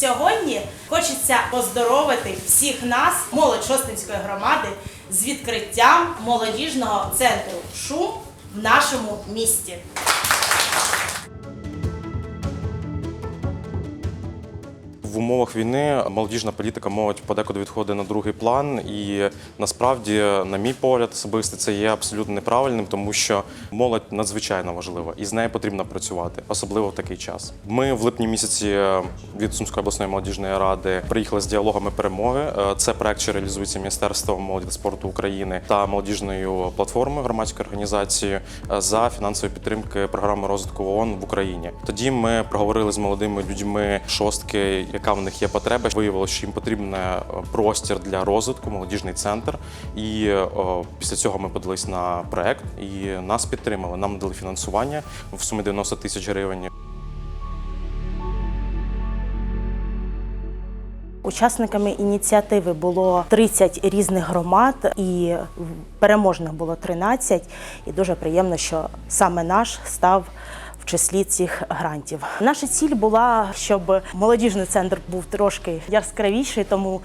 Сьогодні хочеться поздоровити всіх нас, молодь Шостинської громади, з відкриттям молодіжного центру Шум в нашому місті. В умовах війни молодіжна політика молодь подекуди відходить на другий план, і насправді, на мій погляд, особисто це є абсолютно неправильним, тому що молодь надзвичайно важлива, і з нею потрібно працювати, особливо в такий час. Ми в липні місяці від Сумської обласної молодіжної ради приїхали з діалогами перемоги. Е, Це проект, що реалізується Міністерством молоді та спорту України та молодіжною платформою громадської організації е, за фінансової підтримки програми розвитку ООН в Україні. Тоді ми проговорили з молодими людьми шостки, яка в них є потреба. Виявилося, що їм потрібен е, простір для розвитку, молодіжний центр. І е, о, після цього ми подались на проект і нас підтримали. Нам дали фінансування в сумі 90 тисяч гривень. Учасниками ініціативи було 30 різних громад, і переможних було 13. І дуже приємно, що саме наш став в числі цих грантів. Наша ціль була, щоб молодіжний центр був трошки яскравіший, тому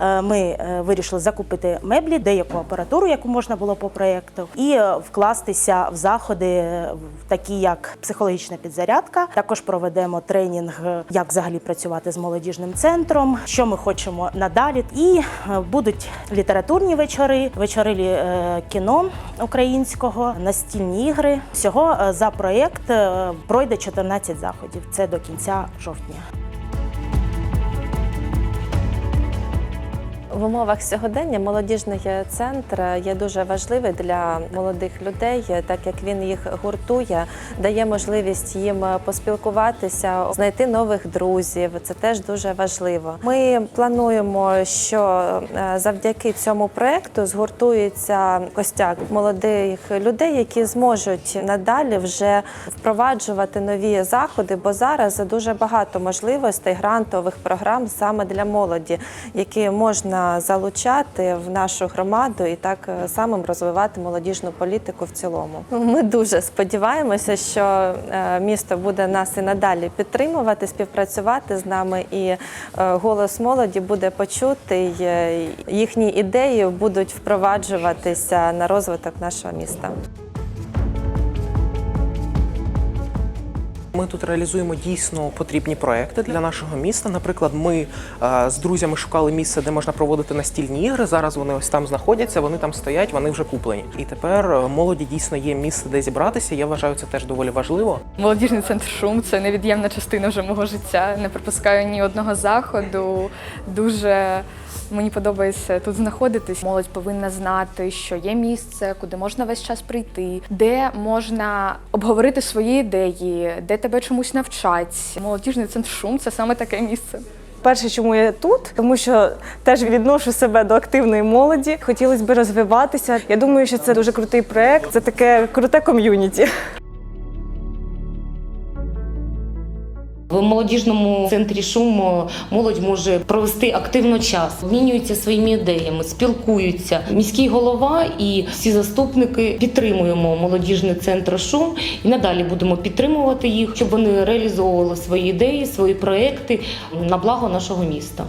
е, ми е, вирішили закупити меблі, деяку апаратуру, яку можна було по проєкту, і е, вкластися в заходи, такі як психологічна підзарядка. Також проведемо тренінг, як взагалі працювати з молодіжним центром, що ми хочемо надалі. І будуть літературні вечори, вечори кіно українського, настільні ігри. Всього за проєкт пройде 14 заходів. Це до кінця жовтня. В умовах сьогодення молодіжний центр є дуже важливий для молодих людей, так як він їх гуртує, дає можливість їм поспілкуватися, знайти нових друзів. Це теж дуже важливо. Ми плануємо, що е, завдяки цьому проекту згуртується костяк молодих людей, які зможуть надалі вже впроваджувати нові заходи, бо зараз дуже багато можливостей грантових програм саме для молоді, які можна залучати в нашу громаду і так е, самим розвивати молодіжну політику в цілому. Ми дуже сподіваємося, що е, місто буде нас і надалі підтримувати, співпрацювати з нами, і е, голос молоді буде почутий. е, Їхні ідеї будуть впроваджуватися на розвиток нашого міста. Ми тут реалізуємо дійсно потрібні проекти для нашого міста. Наприклад, ми е, з друзями шукали місце, де можна проводити настільні ігри. Зараз вони ось там знаходяться, вони там стоять, вони вже куплені. І тепер е, молоді дійсно є місце, де зібратися. Я вважаю, це теж доволі важливо. Молодіжний центр шум це невід'ємна частина вже мого життя. Не пропускаю ні одного заходу. Дуже мені подобається тут знаходитись. Молодь повинна знати, що є місце, куди можна весь час прийти, де можна обговорити свої ідеї, де тебе чомусь навчать. Молодіжний центр шум це саме таке місце. Перше, чому я тут, тому що теж відношу себе до активної молоді. Хотілося б розвиватися. Я думаю, що це дуже крутий проект. Це таке круте ком'юніті. В молодіжному центрі шуму молодь може провести активно час, обмінюються своїми ідеями, спілкуються. Міський голова і всі заступники підтримуємо молодіжний центр шум і надалі будемо підтримувати їх, щоб вони реалізовували свої ідеї, свої проекти на благо нашого міста.